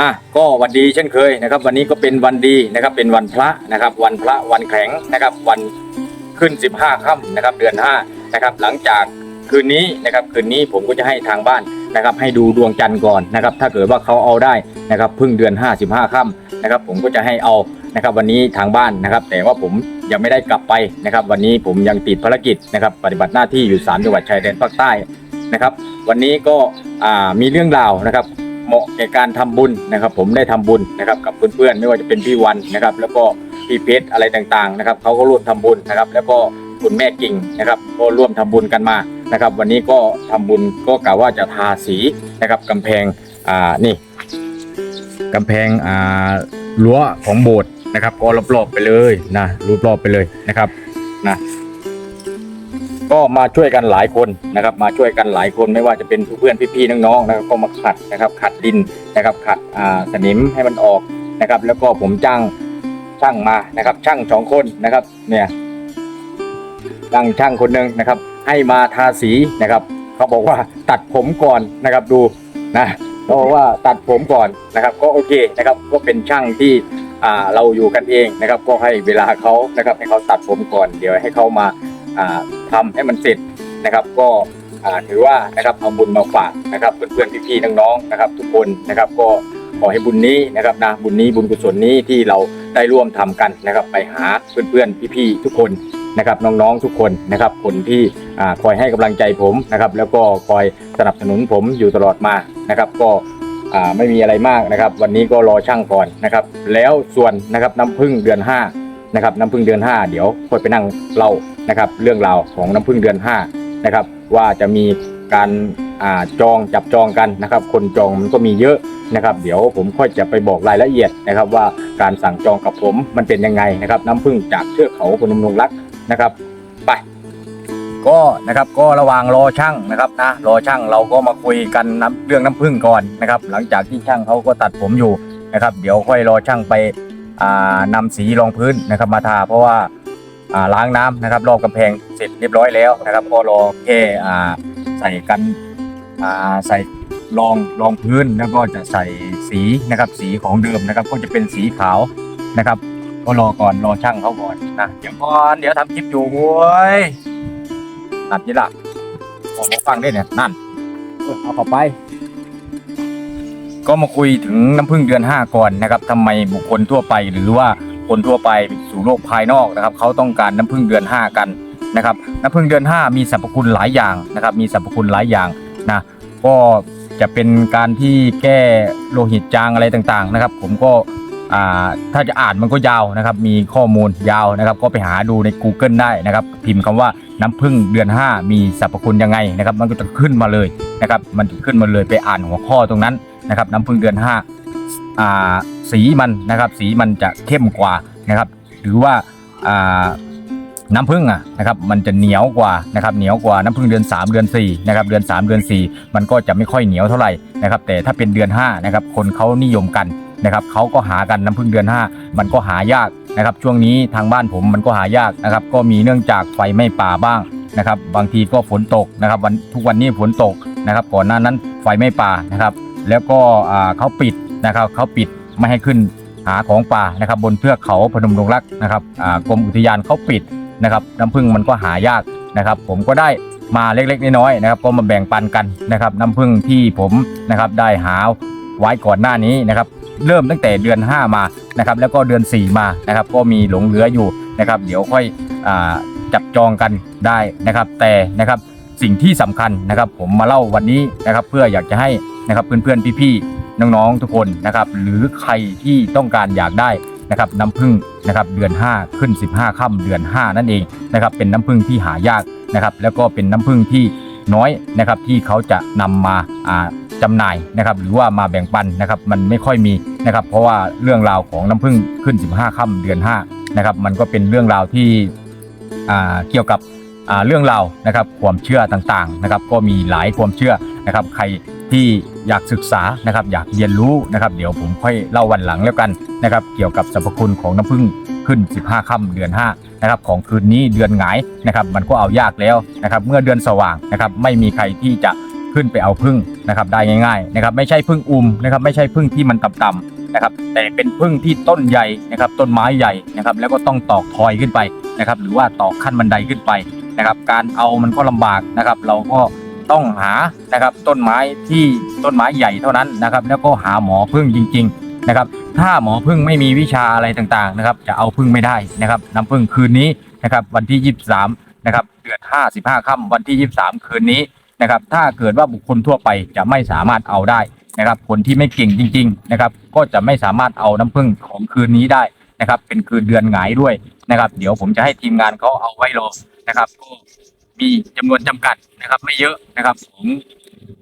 อะก็วันดีเช่นเคยนะครับ วันนี้ก็เป็นวันดีนะครับเป็นวันพระนะครับ วันพระวันแข็งนะครับ วันขึ้น 15ค่ำนะครับ เดือน5นะครับ หลังจากคืนนี้นะครับ คืนนี้ผมก็จะให้ทางบ้านนะครับ ให้ดูดวงจันทร์ก่อนนะครับ ถ้าเกิดว่าเขาเอาได้นะครับพึ่งเดือน 5 15ค่ำนะครับ ผมก็จะให้เอานะครับ วันนี้ทางบ้านนะครับ แต่ว่าผมยังไม่ได้กลับไปนะครับ วันนี้ผมยังติดภารกิจนะครับ ปฏิบัติหน้าที่อยู่3จังหวัดชายแดนภาคใต้นะครับ วันนี้ก็อ่ามีเรื่องราวนะครับ เหมาะแก่การทำบุญนะครับ ผมได้ทำบุญนะครับกับเพื่อนๆไม่ว่าจะเป็นพี่วันนะครับ แล้วก็พี่เพชรอะไรต่างๆนะครับเขาก็ร่วมทำบุญนะครับ แล้วก็คุณแม่กิ่งนะครับก็ร่วมทำบุญกันมานะครับ วันนี้ก็ทำบุญก็กล่าวว่าจะทาสีนะครับกำแพงอ่านี่กำแพงอ่ารั้วของโบสถ์นะครับ ก็รอบๆไปเลยนะรอบๆไปเลยนะครับนะ ก็มาช่วยกันหลายคนนะครับ มาช่วยกันหลายคนไม่ว่าจะเป็นเพื่อนพี่ๆน้องๆนะครับก็มาขัดนะครับ ขัดดินนะครับ ขัดอ่าสนิมให้มันออกนะครับ แล้วก็ผมจ้างช่างมานะครับ ช่างสองคนนะครับ เนี่ยจ้างช่างคนหนึ่งนะครับ ให้มาทาสีนะครับ เขาบอกว่าตัดผมก่อนนะครับดูนะเขาบอกว่าตัดผมก่อนนะครับ ก็โอเคนะครับ ก็เป็นช่างที่อ่าเราอยู่กันเองนะครับ ก็ให้เวลาเขานะครับ ให้เขาตัดผมก่อน เดี๋ยวให้เขามา อ่าทำให้มันเสร็จนะครับ ก็ถือว่านะครับเอาบุญมาฝากนะครับเพื่อนๆพี่ๆน้องๆนะครับ ทุกคนนะครับก็ขอให้บุญนี้นะครับนะบุญนี้บุญกุศลนี้ที่เราได้ร่วมทำกันนะครับ ไปหาเพื่อนๆพี่ๆทุกคนนะครับน้องๆทุกคนนะครับคนที่คอยให้กำลังใจผมนะครับ แล้วก็คอยสนับสนุนผมอยู่ตลอดมานะครับ ก็ไม่มีอะไรมากนะครับ วันนี้ก็รอช่างก่อนนะครับ แล้วส่วนนะครับน้ำพึ่งเดือนห้า นะครับน้ำพึ่งเดือน 5 เดี๋ยวค่อยไปนั่งเล่านะครับเรื่องราวของน้ำพึ่งเดือน5นะครับว่าจะมีการอ่าจองจับจองกันนะครับ คนจองมันก็มีเยอะนะครับ เดี๋ยวผมค่อยจะไปบอกรายละเอียดนะครับ ว่าการสั่งจองกับผมมันเป็นยังไงนะครับ น้ำพึ่งจากเทือกเขาพนมรุงรักนะครับ ไป ก็นะครับก็ระหว่างรอช่างนะครับนะรอช่างเราก็มาคุยกันน้ำเรื่องน้ำพึ่งก่อนนะครับ หลังจากที่ช่างเขาก็ตัดผมอยู่นะครับ เดี๋ยวค่อยรอช่างไปานำสีรองพื้นนะครับมาทาเพราะว่าาล้างน้ำนะครับรอบกำแพงเสร็จเรียบร้อยแล้วนะครับก็รอแค่ใส่กันใส่รองรองพื้นแล้วก็จะใส่สีนะครับสีของเดิมนะครับ ก็จะเป็นสีขาวนะครับก็รอก่อนรอช่างเขาก่อนนะเดี๋ยวก่อนเดี๋ยวทำคลิปอยู่เว้ยนัดนี่ละออกมาฟังได้เนี่ยนั่นเออเอาเข้าไป ก็มาคุยถึงน้ำพึ่งเดือน 5 ก่อนนะครับทำไมบุคคลทั่วไปหรือว่าคนทั่วไปสู่โลกภายนอกนะครับเขาต้องการน้ำพึ่งเดือน 5 กันนะครับน้ำพึ่งเดือน 5 มีสรรพคุณหลายอย่างนะครับมีสรรพคุณหลายอย่างนะก็จะเป็นการที่แก้โลหิตจางอะไรต่างๆนะครับ ผมก็ถ้าจะอ่านมันก็ยาวนะครับ มีข้อมูลยาวนะครับ ก็ไปหาดูใน Google ได้นะครับ พิมพ์คำว่าน้ำพึ่งเดือน 5 มีสรรพคุณยังไงนะครับ มันก็จะขึ้นมาเลยนะครับ มันจะขึ้นมาเลยไปอ่านหัวข้อตรงนั้น นะครับน้ำพึ่งเดือน5อ่าสีมันนะครับ สีมันจะเข้มกว่านะครับ หรือว่าอ่าน้ำพึ่งอะนะครับมันจะเหนียวกว่านะครับเหนียวกว่าน้ำพึ่งเดือน 3 เดือน4นะครับเดือน 3 เดือน 4 มันก็จะไม่ค่อยเหนียวเท่าไหร่นะครับแต่ถ้าเป็นเดือน5นะครับคนเขานิยมกันนะครับเขาก็หากันน้ำพึ่งเดือน 5 มันก็หายากนะครับช่วงนี้ทางบ้านผมมันก็หายากนะครับก็มีเนื่องจากไฟไหม้ป่าบ้างนะครับบางทีก็ฝนตกนะครับวันทุกวันนี้ฝนตกนะครับก่อนหน้านั้นไฟไหม้ป่านะครับ แล้วก็เขาปิดนะครับเขาปิดไม่ให้ขึ้นหาของป่านะครับ บนเทือกเขาพนมดงรักนะครับกรมอุทยานเขาปิดนะครับน้ำผึ้งมันก็หายากนะครับ ผมก็ได้มาเล็กๆน้อยๆนะครับ ก็มาแบ่งปันกันนะครับ น้ำผึ้งที่ผมนะครับได้หาไว้ก่อนหน้านี้นะครับ เริ่มตั้งแต่เดือน 5 มานะครับ แล้วก็เดือน 4 มานะครับ ก็มีหลงเหลืออยู่นะครับ เดี๋ยวค่อยจับจองกันได้นะครับ แต่นะครับสิ่งที่สำคัญนะครับ ผมมาเล่าวันนี้นะครับ เพื่ออยากจะให้ นะครับเพื่อนๆพี่ๆน้องๆทุกคนนะครับหรือใครที่ต้องการอยากได้นะครับน้ำผึ้งนะครับเดือน 5 ขึ้น 15ค่ำเดือน 5 นั่นเองนะครับเป็นน้ำผึ้งที่หายากนะครับแล้วก็เป็นน้ำผึ้งที่น้อยนะครับที่เขาจะนำมาอ่าจำหน่ายนะครับหรือว่ามาแบ่งปันนะครับมันไม่ค่อยมีนะครับเพราะว่าเรื่องราวของน้ำผึ้งขึ้น 15ค่ำเดือน5นะครับมันก็เป็นเรื่องราวที่เกี่ยวกับเรื่องราวนะครับความเชื่อต่างๆนะครับก็มีหลายความเชื่อนะครับใคร ที่อยากศึกษานะครับอยากเรียนรู้นะครับ เดี๋ยวผมค่อยเล่าวันหลังแล้วกันนะครับ เกี่ยวกับสรรพคุณของน้ำผึ้งขึ้น 15ค่ำเดือน5นะครับของคืนนี้เดือนหงายนะครับมันก็เอายากแล้วนะครับเมื่อเดือนสว่างนะครับไม่มีใครที่จะขึ้นไปเอาพึ่งนะครับได้ง่ายๆนะครับไม่ใช่พึ่งอุมนะครับไม่ใช่พึ่งที่มันต่ำๆนะครับแต่เป็นพึ่งที่ต้นใหญ่นะครับต้นไม้ใหญ่นะครับแล้วก็ต้องตอกทอยขึ้นไปนะครับหรือว่าตอกขั้นบันไดขึ้นไปนะครับการเอามันก็ลำบากนะครับเราก็ ต้องหานะครับต้นไม้ที่ต้นไม้ใหญ่เท่านั้นนะครับ แล้วก็หาหมอพึ่งจริง ๆนะครับ ถ้าหมอพึ่งไม่มีวิชาอะไรต่างๆนะครับ จะเอาพึ่งไม่ได้นะครับน้ำพึ่งคืนนี้นะครับ วันที่ 23นะครับเดือน5 15ค่ำวันที่ 23 คืนนี้นะครับ ถ้าเกิดว่าบุคคลทั่วไปจะไม่สามารถเอาได้นะครับ คนที่ไม่เก่งจริง ๆ นะครับ ก็จะไม่สามารถเอาน้ำพึ่งของคืนนี้ได้นะครับ เป็นคืนเดือนหงายด้วยนะครับ เดี๋ยวผมจะให้ทีมงานเขาเอาไว้รอนะครับ มีจำนวนจำกัดนะครับ ไม่เยอะนะครับของ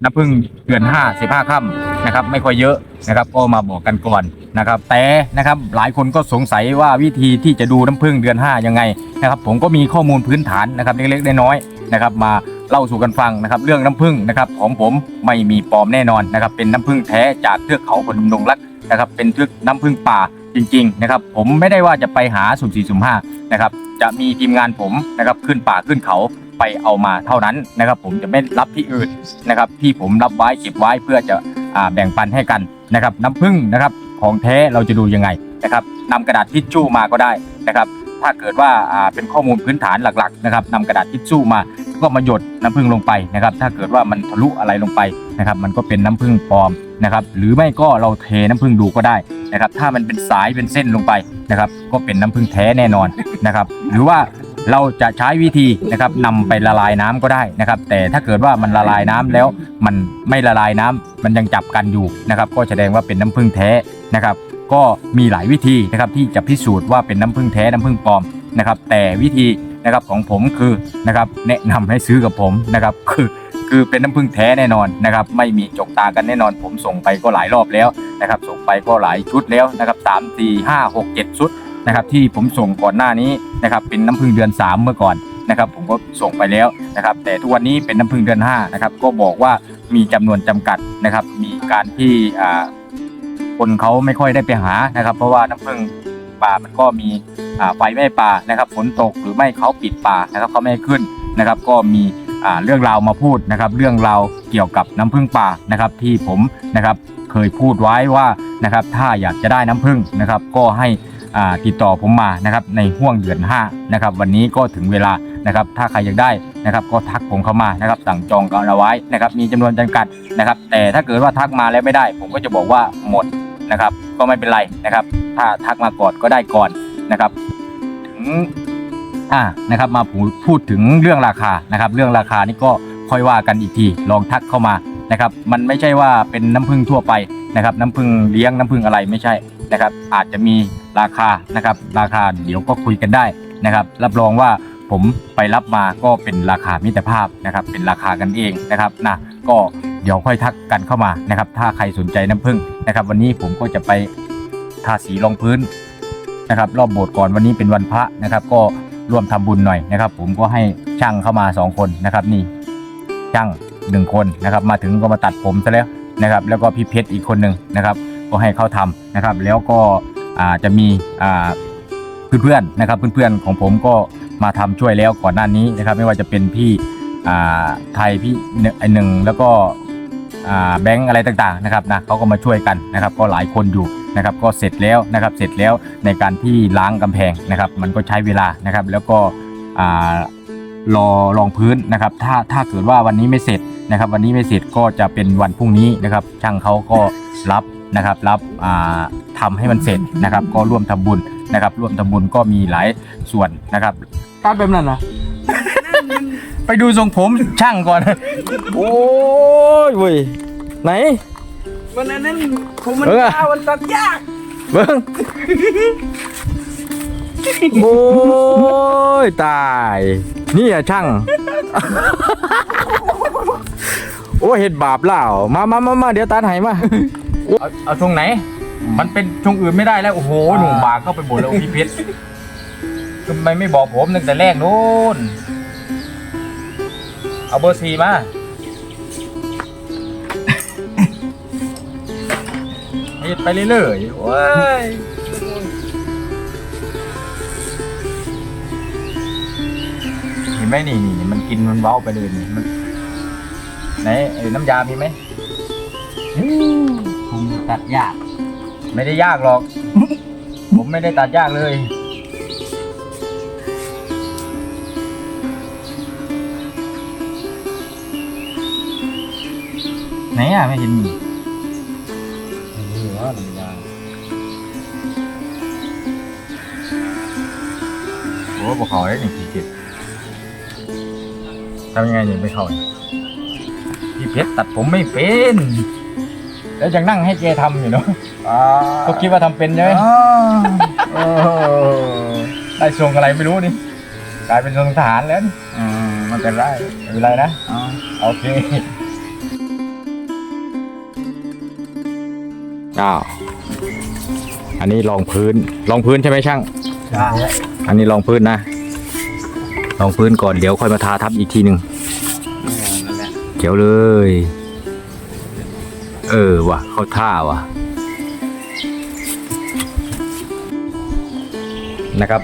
น้ำพึ่งเดือน5 15ค่ำนะครับ ไม่ค่อยเยอะนะครับ ก็มาบอกกันก่อนนะครับ แต่นะครับหลายคนก็สงสัยว่าวิธีที่จะดูน้ำผึ้งเดือน5ยังไงนะครับ ผมก็มีข้อมูลพื้นฐานนะครับ เล็กๆน้อยๆนะครับ มาเล่าสู่กันฟังนะครับ เรื่องน้ำผึ้งนะครับ ของผมไม่มีปลอมแน่นอนนะครับ เป็นน้ำผึ้งแท้จากเทือกเขาพนมดงรักนะครับ เป็นเทือกน้ำผึ้งป่าจริง ๆ นะครับ ผมไม่ได้ว่าจะไปหาสุ่มสี่สุ่มห้านะครับ จะมีทีมงานผมนะครับขึ้นป่าขึ้นเขา ไปเอามาเท่านั้นนะครับ ผมจะไม่รับที่อื่นนะครับ ที่ผมรับไว้เก็บไว้เพื่อจะอแบ่งปันให้กันนะครับ น้ำผึ้งนะครับ ของแท้เราจะดูยังไงนะครับนำกระดาษทิชชู่มาก็ได้นะครับ ถ้าเกิดว่าอ่าเป็นข้อมูลพื้นฐานหลักๆนะครับนำกระดาษทิชชู่มาก็มาหยดน้ำผึ้งลงไปนะครับ ถ้าเกิดว่ามันทะลุอะไรลงไปนะครับ มันก็เป็นน้ำผึ้งปลอมนะครับ หรือไม่ก็เราเทน้ำผึ้งดูก็ได้นะครับ ถ้ามันเป็นสายเป็นเส้นลงไปนะครับ ก็เป็นน้ำผึ้งแท้แน่นอนนะครับ หรือว่า เราจะใช้วิธีนะครับนำไปละลายน้ำก็ได้นะครับ แต่ถ้าเกิดว่ามันละลายน้ำแล้วมันไม่ละลายน้ำมันยังจับกันอยู่นะครับ ก็แสดงว่าเป็นน้ำผึ้งแท้นะครับ ก็มีหลายวิธีนะครับที่จะพิสูจน์ว่าเป็นน้ำผึ้งแท้น้ำผึ้งปลอมนะครับ แต่วิธีนะครับของผมคือนะครับแนะนำให้ซื้อกับผมนะครับคือคือเป็นน้ำผึ้งแท้แน่นอนนะครับไม่มีจกตากันแน่นอน ผมส่งไปก็หลายรอบแล้วนะครับส่งไปก็หลายชุดแล้วนะครับสามสี่ห้าหกเจ็ดชุด นะครับที่ผมส่งก่อนหน้านี้นะครับเป็นน้ำผึ้งเดือน 3 เมื่อก่อนนะครับผมก็ส่งไปแล้วนะครับแต่ทุกวันนี้เป็นน้ำผึ้งเดือน5นะครับก็บอกว่ามีจำนวนจำกัดนะครับมีการที่อ่าคนเขาไม่ค่อยได้ไปหานะครับ เพราะว่าน้ำผึ้งป่ามันก็มีอ่าไฟไหม้ป่านะครับฝนตกหรือไม่เขาปิดป่านะครับเขาไม่ขึ้นนะครับก็มีอ่าเรื่องราวมาพูดนะครับเรื่องราวเกี่ยวกับน้ำผึ้งป่านะครับที่ผมนะครับเคยพูดไว้ว่านะครับถ้าอยากจะได้น้ำผึ้งนะครับก็ให้ ติดต่อผมมานะครับในห่วงเดือน5นะครับวันนี้ก็ถึงเวลานะครับถ้าใครอยากได้นะครับก็ทักผมเข้ามานะครับสั่งจองกันเอาไว้นะครับมีจำนวนจำกัดนะครับแต่ถ้าเกิดว่าทักมาแล้วไม่ได้ ผมก็จะบอกว่าหมดนะครับก็ไม่เป็นไรนะครับ ถ้าทักมาก่อนก็ได้ก่อนนะครับถึงอ่านะครับมาพูดพูดถึงเรื่องราคานะครับ เรื่องราคานี่ก็ค่อยว่ากันอีกทีลองทักเข้ามานะครับมันไม่ใช่ว่าเป็นน้ำผึ้งทั่วไปนะครับ น้ำผึ้งเลี้ยงน้ำผึ้งอะไรไม่ใช่ นะครับ อาจจะมีราคานะครับ ราคาเดี๋ยวก็คุยกันได้นะครับ รับรองว่าผมไปรับมาก็เป็นราคามิตรภาพนะครับ เป็นราคากันเองนะครับนะก็เดี๋ยวค่อยทักกันเข้ามานะครับ ถ้าใครสนใจน้ำผึ้งนะครับ วันนี้ผมก็จะไปทาสีรองพื้นนะครับ รอบโบสถ์ก่อนวันนี้เป็นวันพระนะครับ ก็ร่วมทำบุญหน่อยนะครับ ผมก็ให้ช่างเข้ามาสองคนนะครับนี่ช่างหนึ่งคนนะครับ มาถึงก็มาตัดผมซะแล้วนะครับ แล้วก็พี่เพชรอีกคนหนึ่งนะครับ ก็ให้เขาทำนะครับ แล้วก็จะมีอ่าเพื่อนๆนะครับเพื่อนๆของผมก็มาทำช่วยแล้วก่อนหน้านี้นะครับ ไม่ว่าจะเป็นพี่ไทยพี่ไอหนึ่งแล้วก็แบงค์อะไรต่างๆนะครับนะเขาก็มาช่วยกันนะครับ ก็หลายคนอยู่นะครับ ก็เสร็จแล้วนะครับเสร็จแล้วในการที่ล้างกำแพงนะครับ มันก็ใช้เวลานะครับ แล้วก็รอรองพื้นนะครับ ถ้าถ้าเกิดว่าวันนี้ไม่เสร็จนะครับ วันนี้ไม่เสร็จก็จะเป็นวันพรุ่งนี้นะครับ ช่างเขาก็รับ นะครับรับอ่าทำให้มันเสร็จนะครับ ก็ร่วมทำบุญนะครับ ร่วมทำบุญก็มีหลายส่วนนะครับตัดแบบนั้นนะไปดูทรงผมช่างก่อน โอ้ยเว้ยไหนวันนั้นผมมันเออยาวมันตัดยากเบิ้งโอ้ยตาย นี่อะช่าง โอ้ยเห็ดบาปเล่ามามามามาเดี๋ยวตาไหนมา เอาเอาตรงไหน มันเป็นตรงอื่นไม่ได้แล้วโอ้โหหนุ่มบากเข้าไปบนแล้วพี่เพชรทำไมไม่บอกผมตั้งแต่แรกนู้นเอาเบอร์สี่มาเฮ็ดไปเรื่อยๆโอ้ยเห็นไหมนี่นี่นี่มันกินมันเว้าไปเลยนี่มันไหนไอ้น้ำยามีไหมผม ตัดยาก ไม่ได้ยากหรอก ผมไม่ได้ตัดยากเลย ไหนอะไม่เห็นมีนี่ว่าน้ำยาโอ้บอกเขาได้หนึ่งสี่เจ็ดทำยังไงเนี่ยไม่เข้าเนี่ยพี่เพชรตัดผมไม่เป็น แล้วยังนั่งให้แกทำอยู่เนาะอ่าก็คิดว่าทำเป็นใช่ไหมเออได้ทรงอะไรไม่รู้นี่กลายเป็นทรงทหารแล้วนี่อืมมันเป็นไรไม่เป็นไรนะอ๋อโอเคอ้าวอันนี้รองพื้นรองพื้นใช่ไหมช่างใช่อันนี้รองพื้นนะรองพื้นก่อนเดี๋ยวค่อยมาทาทับอีกทีหนึ่งนั่นแหละเขียวเลย เออว่ะ เข้าท่าว่ะ นะครับ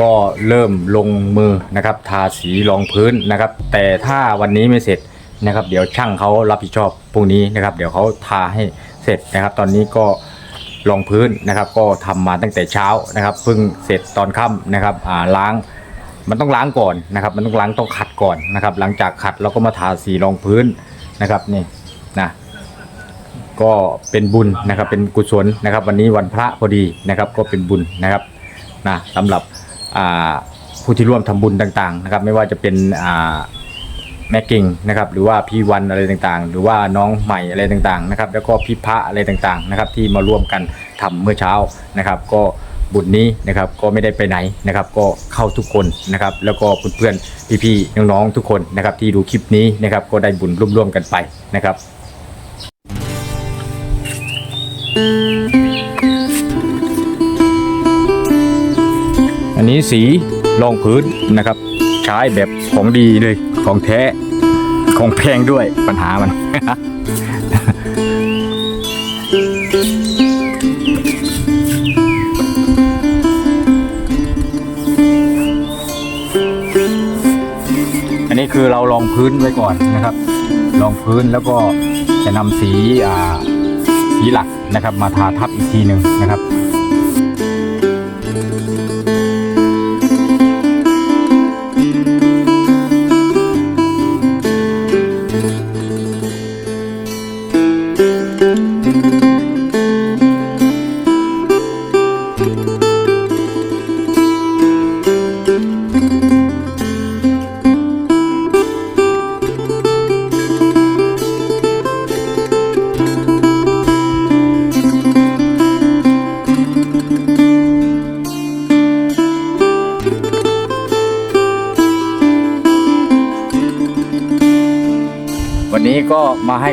ก็เริ่มลงมือนะครับ ทาสีรองพื้นนะครับ แต่ถ้าวันนี้ไม่เสร็จนะครับ เดี๋ยวช่างเขารับผิดชอบพรุ่งนี้นะครับ เดี๋ยวเขาทาให้เสร็จนะครับ ตอนนี้ก็รองพื้นนะครับ ก็ทำมาตั้งแต่เช้านะครับเพิ่งเสร็จตอนค่ำนะครับอ่าล้างมันต้องล้างก่อนนะครับ มันต้องล้างต้องขัดก่อนนะครับ หลังจากขัดเราก็มาทาสีรองพื้นนะครับนี่นะ ก็เป็นบุญนะครับ เป็นกุศลนะครับ วันนี้วันพระพอดีนะครับ ก็เป็นบุญนะครับนะสำหรับผู้ที่ร่วมทำบุญต่างๆนะครับ ไม่ว่าจะเป็นแม่กิ่งนะครับ หรือว่าพี่วันอะไรต่างๆ หรือว่าน้องใหม่อะไรต่างๆนะครับ แล้วก็พี่พระอะไรต่างๆนะครับ ที่มาร่วมกันทำเมื่อเช้านะครับ ก็บุญนี้นะครับก็ไม่ได้ไปไหนนะครับ ก็เข้าทุกคนนะครับ แล้วก็เพื่อนๆพี่ๆน้องๆทุกคนนะครับ ที่ดูคลิปนี้นะครับ ก็ได้บุญร่วมๆกันไปนะครับ อันนี้สีรองพื้นนะครับ ใช้แบบของดีเลยของแท้ของแพงด้วยปัญหามัน อันนี้คือเราลองพื้นไว้ก่อนนะครับ ลองพื้นแล้วก็จะนำสีอ่า นะครับ มาทาทับอีกทีหนึ่งนะครับ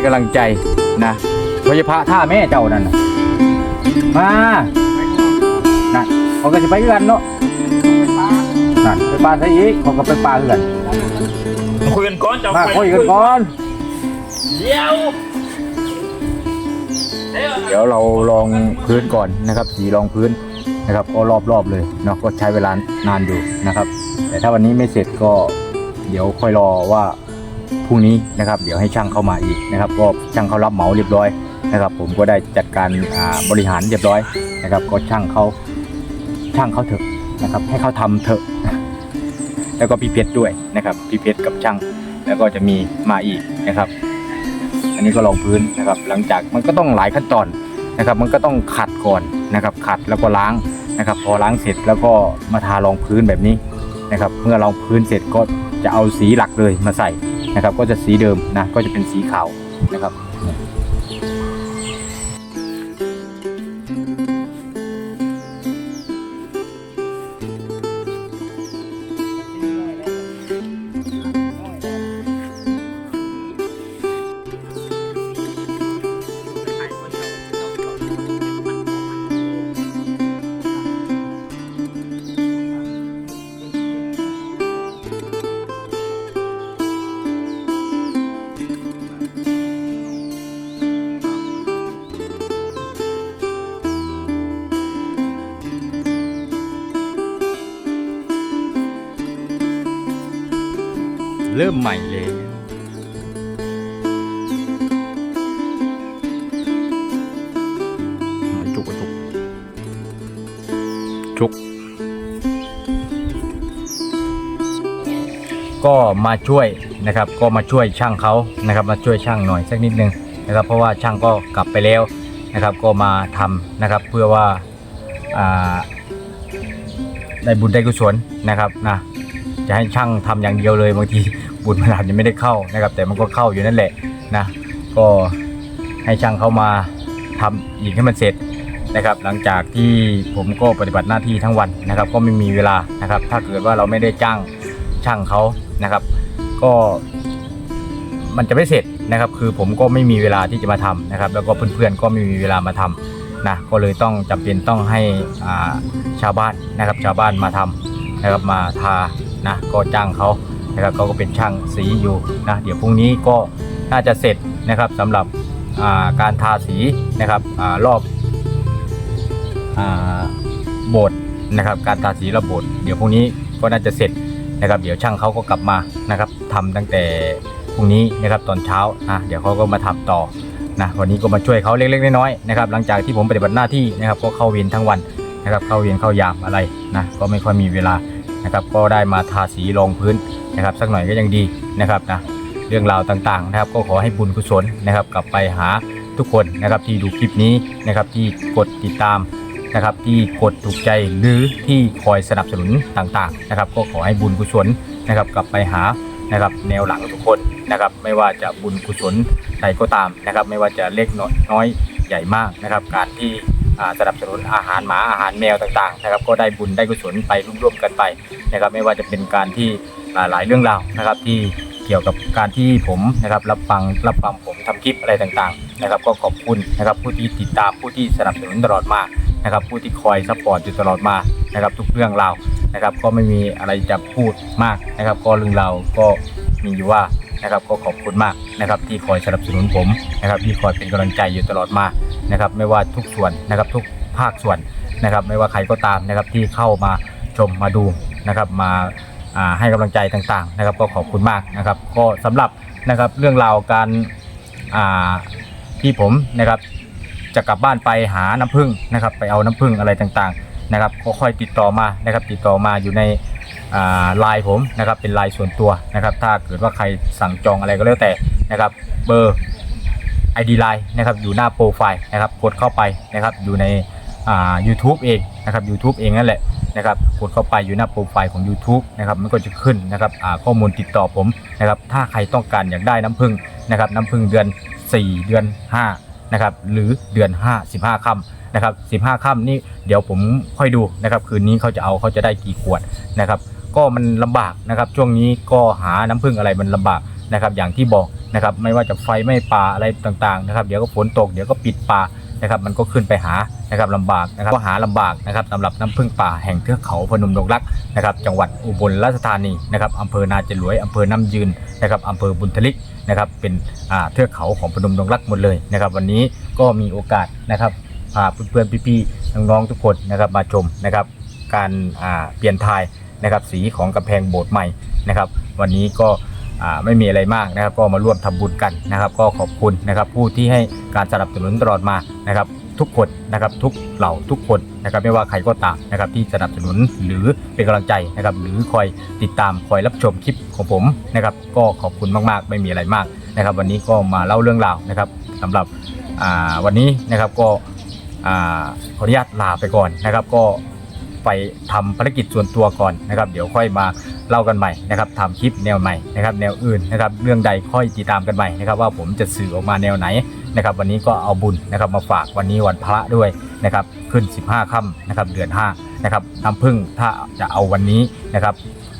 กำลังใจนะโดยเฉพาะท่าแม่เจ้านั่นน่ะมานั่นเขาก็จะไปเรือนเนาะนั่นไปปลาซะอีกเขาก็ไปปลาเรือนคุยกันก่อนจะมาคุยกันก่อนเดี๋ยวเดี๋ยวเราลองพื้นก่อนนะครับ สีรองพื้นนะครับ ก็รอบๆเลยเนาะก็ใช้เวลานานอยู่นะครับ แต่ถ้าวันนี้ไม่เสร็จก็เดี๋ยวค่อยรอว่า พรุ่งนี้นะครับ เดี๋ยวให้ช่างเข้ามาอีกนะครับก็ช่างเขารับเหมาเรียบร้อยนะครับ ผมก็ได้จัดการบริหารเรียบร้อยนะครับ ก็ช่างเขาช่างเขาเถอะนะครับ ให้เขาทำเถอะแล้วก็พี่เพชรด้วยนะครับพี่เพชรกับช่าง แล้วก็จะมีมาอีกนะครับ อันนี้ก็รองพื้นนะครับ หลังจากมันก็ต้องหลายขั้นตอนนะครับ มันก็ต้องขัดก่อนนะครับ ขัดแล้วก็ล้างนะครับ พอล้างเสร็จแล้วก็มาทารองพื้นแบบนี้นะครับ เมื่อรองพื้นเสร็จก็จะเอาสีหลักเลยมาใส่ นะครับก็จะสีเดิมนะก็จะเป็นสีขาวนะครับ เริ่มใหม่แล้วจุกจุกจุก ก็มาช่วยนะครับ ก็มาช่วยช่างเขานะครับ มาช่วยช่างหน่อยสักนิดนึงนะครับ เพราะว่าช่างก็กลับไปแล้วนะครับ ก็มาทำนะครับ เพื่อว่าได้บุญได้กุศลนะครับนะจะให้ช่างทำอย่างเดียวเลยบางที บุญมันอาจจะไม่ได้เข้านะครับ แต่มันก็เข้าอยู่นั่นแหละนะก็ให้ช่างเขามาทำอีกให้มันเสร็จนะครับ หลังจากที่ผมก็ปฏิบัติหน้าที่ทั้งวันนะครับ ก็ไม่มีเวลานะครับ ถ้าเกิดว่าเราไม่ได้จ้างช่างเขานะครับ ก็มันจะไม่เสร็จนะครับ คือผมก็ไม่มีเวลาที่จะมาทำนะครับ แล้วก็เพื่อนๆก็ไม่มีเวลามาทำนะก็เลยต้องจำเป็นต้องให้ชาวบ้านนะครับ ชาวบ้านมาทำนะครับมาทานะก็จ้างเขา นะครับเขาก็เป็นช่างสีอยู่นะเดี๋ยวพรุ่งนี้ก็น่าจะเสร็จนะครับสำหรับาการทาสีนะครับอรอบโบสถ์นะครับ การทาสีรอบโบสถ์เดี๋ยวพรุ่งนี้ก็น่าจะเสร็จนะครับ เดี๋ยวช่างเขาก็กลับมานะครับทำตั้งแต่พรุ่งนี้นะครับตอนเช้านะเดี๋ยวเขาก็มาทำต่อนะวันนี้ก็มาช่วยเขาเล็กๆน้อยๆนะครับ หลังจากที่ผมปฏิบัติหน้าที่นะครับก็เข้าเวรทั้งวันนะครับ เข้าเวรเข้ายามอะไรนะก็ไม่ค่อยมีเวลา นะครับก็ได้มาทาสีรองพื้นนะครับ สักหน่อยก็ยังดีนะครับนะเรื่องราวต่างๆนะครับ ก็ขอให้บุญกุศลนะครับ กลับไปหาทุกคนนะครับที่ดูคลิปนี้นะครับที่กดติดตามนะครับที่กดถูกใจหรือที่คอยสนับสนุนต่างๆนะครับ ก็ขอให้บุญกุศลนะครับ กลับไปหานะครับแนวหลังทุกคนนะครับ ไม่ว่าจะบุญกุศลใดก็ตามนะครับ ไม่ว่าจะเล็กน้อยใหญ่มากนะครับ การที่ สนับสนุนอาหารหมาอาหารแมวต่างๆนะครับก็ได้บุญได้กุศลไปร่วมๆกันไปนะครับไม่ว่าจะเป็นการที่หลายเรื่องราวนะครับที่เกี่ยวกับการที่ผมนะครับรับฟังรับฟังผมทำคลิปอะไรต่างๆนะครับก็ขอบคุณนะครับผู้ที่ติดตามผู้ที่สนับสนุนตลอดมานะครับผู้ที่คอยซัพพอร์ตอยู่ตลอดมานะครับทุกเรื่องราวนะครับก็ไม่มีอะไรจะพูดมากนะครับก็เรื่องราวก็มีอยู่ว่า นะครับก็ขอบคุณมากนะครับที่คอยสนับสนุนผมนะครับที่คอยเป็นกำลังใจอยู่ตลอดมานะครับไม่ว่าทุกส่วนนะครับทุกภาคส่วนนะครับไม่ว่าใครก็ตามนะครับที่เข้ามาชมมาดูนะครับมาให้กำลังใจต่างๆนะครับก็ขอบคุณมากนะครับก็สำหรับนะครับเรื่องราวการอ่าที่ผมนะครับจะกลับบ้านไปหาน้ำผึ้งนะครับไปเอาน้ำผึ้งอะไรต่างๆนะครับก็ค่อยติดต่อมานะครับติดต่อมาอยู่ใน ไลน์ผมนะครับเป็นไลน์ส่วนตัวนะครับ ถ้าเกิดว่าใครสั่งจองอะไรก็แล้วแต่นะครับเบอร์ ID Line นะครับอยู่หน้าโปรไฟล์นะครับกดเข้าไปนะครับอยู่ในอ่า YouTube เองนะครับ YouTube เองนั่นแหละนะครับกดเข้าไปอยู่หน้าโปรไฟล์ของ YouTube นะครับมันก็จะขึ้นนะครับข้อมูลติดต่อผมนะครับถ้าใครต้องการอยากได้น้ำผึ้งนะครับน้ำผึ้งเดือน 4 เดือน 5นะครับหรือเดือน 5 15ค่ำ นะครับ15ค่ำนี่เดี๋ยวผมค่อยดูนะครับคืนนี้เขาจะเอาเขาจะได้กี่ขวดนะครับก็มันลำบากนะครับช่วงนี้ก็หาน้ำผึ้งอะไรมันลำบากนะครับอย่างที่บอกนะครับไม่ว่าจะไฟไม้ป่าอะไรต่างๆนะครับเดี๋ยวก็ฝนตกเดี๋ยวก็ปิดป่านะครับมันก็ขึ้นไปหานะครับลำบากนะครับก็หาลำบากนะครับสำหรับน้ำผึ้งป่าแห่งเทือกเขาพนมดงรักนะครับจังหวัดอุบลราชธานีนะครับอำเภอนาจรวยอำเภอน้ำยืนนะครับอำเภอบุญทลิกนะครับเป็นเทือกเขาของพนมดงรักหมดเลยนะครับวันนี้ก็มีโอกาสนะครับ พาเพื่อนๆพี่ๆน้องๆทุกคนนะครับมาชมนะครับการาเปลี่ยนทายนะครับสีของกำแพงโบสถ์ใหม่นะครับ วันนี้ก็ไม่มีอะไรมากนะครับ ก็มาร่วมทำบุญกันนะครับ ก็ขอบคุณนะครับ ผู้ที่ให้การสนับสนุนตลอดมานะครับ ทุกคนนะครับทุกเหล่าทุกคนนะครับ ไม่ว่าใครก็ตามนะครับ ที่สนับสนุนหรือเป็นกำลังใจนะครับ หรือคอยติดตามคอยรับชมคลิปของผมนะครับ ก็ขอบคุณมากๆ ไม่มีอะไรมากนะครับ วันนี้ก็มาเล่าเรื่องราวนะครับสำหรับวันนี้นะครับก็ ขออนุญาตลาไปก่อนนะครับ ก็ไปทำภารกิจส่วนตัวก่อนนะครับ เดี๋ยวค่อยมาเล่ากันใหม่นะครับทำคลิปแนวใหม่นะครับ แนวอื่นนะครับ เรื่องใดค่อยติดตามกันใหม่นะครับ ว่าผมจะสื่อออกมาแนวไหนนะครับ วันนี้ก็เอาบุญนะครับมาฝากวันนี้วันพระด้วยนะครับ ขึ้น 15ค่ำนะครับ เดือน5นะครับน้ำพึ่งถ้าจะเอาวันนี้นะครับ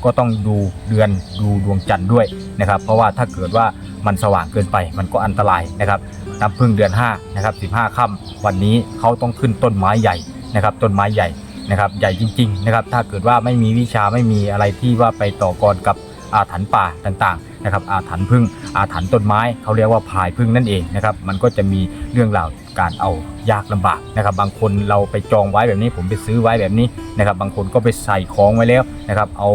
ก็ต้องดูเดือนดูดวงจันทร์ด้วยนะครับ เพราะว่าถ้าเกิดว่ามันสว่างเกินไปมันก็อันตรายนะครับน้ำพึ่งเดือน5นะครับ15ค่ำวันนี้เขาต้องขึ้นต้นไม้ใหญ่นะครับ ต้นไม้ใหญ่นะครับ ใหญ่จริง ๆ นะครับ ถ้าเกิดว่าไม่มีวิชาไม่มีอะไรที่ว่าไปต่อกรกับอาถรรพ์ป่าต่างๆนะครับ อาถรรพ์พึ่งอาถรรพ์ต้นไม้เขาเรียกว่าพายพึ่งนั่นเองนะครับ มันก็จะมีเรื่องราวการเอายากลำบากนะครับ บางคนเราไปจองไว้แบบนี้ผมไปซื้อไว้แบบนี้นะครับ บางคนก็ไปใส่ของไว้แล้วนะครับ เอา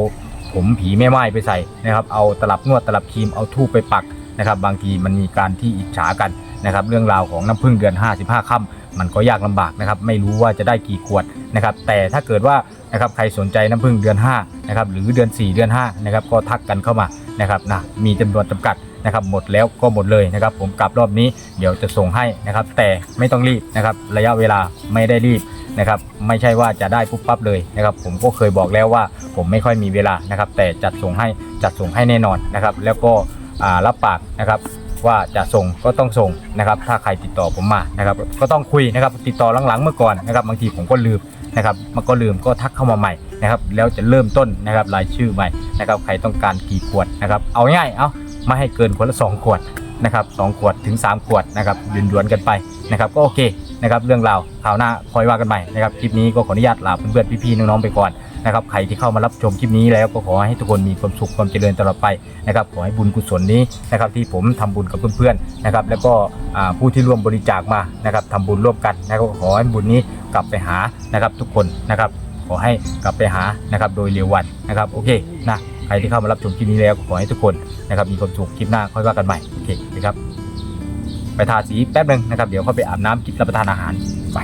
ผมผีแม่ไม้ไปใส่นะครับ เอาตลับนวดตลับครีมเอาทูบไปปักนะครับ บางทีมันมีการที่อิจฉากันนะครับ เรื่องราวของน้ำพึ่งเดือน 55ค่ำมันก็ยากลำบากนะครับ ไม่รู้ว่าจะได้กี่ขวดนะครับ แต่ถ้าเกิดว่านะครับใครสนใจน้ำพึ่งเดือน5นะครับหรือเดือน 4 เดือน5นะครับก็ทักกันเข้ามานะครับนะมีจำนวนจำกัด นะครับหมดแล้วก็หมดเลยนะครับ ผมกลับรอบนี้เดี๋ยวจะส่งให้นะครับ แต่ไม่ต้องรีบนะครับ ระยะเวลาไม่ได้รีบนะครับไม่ใช่ว่าจะได้ปุ๊บปั๊บเลยนะครับ ผมก็เคยบอกแล้วว่าผมไม่ค่อยมีเวลานะครับ แต่จัดส่งให้จัดส่งให้แน่นอนนะครับ แล้วก็รับปากนะครับว่าจะส่งก็ต้องส่งนะครับ ถ้าใครติดต่อผมมานะครับ ก็ต้องคุยนะครับ ติดต่อหลังๆเมื่อก่อนนะครับ บางทีผมก็ลืมนะครับ มันก็ลืมก็ทักเข้ามาใหม่นะครับ แล้วจะเริ่มต้นนะครับรายชื่อใหม่นะครับ ใครต้องการกี่ขวดนะครับ เอาง่ายเอา ไม่ให้เกินคนละสองขวดนะครับสองขวดถึง 3 ขวดนะครับยืนยวนๆกันไปนะครับก็โอเคนะครับเรื่องราวคราวหน้าคอยว่ากันใหม่นะครับคลิปนี้ก็ขออนุญาตลาเพื่อนๆพี่ๆน้องๆไปก่อนนะครับใครที่เข้ามารับชมคลิปนี้แล้วก็ขอให้ทุกคนมีความสุขความเจริญตลอดไปนะครับขอให้บุญกุศลนี้นะครับที่ผมทำบุญกับเพื่อนๆนะครับแล้วก็ผู้ที่ร่วมบริจาคมานะครับทำบุญร่วมกันนะครับขอให้บุญนี้กลับไปหานะครับทุกคนนะครับขอให้กลับไปหานะครับโดยเร็ววันนะครับโอเคนะ ใครที่เข้ามารับชมคลิปนี้แล้วขอให้ทุกคนนะครับมีความสุขคลิปหน้าค่อยว่ากันใหม่โอเคนะครับไปทาสีแป๊บหนึงนะครับเดี๋ยวเข้าไปอาบน้ำกินรับประทานอาหารไป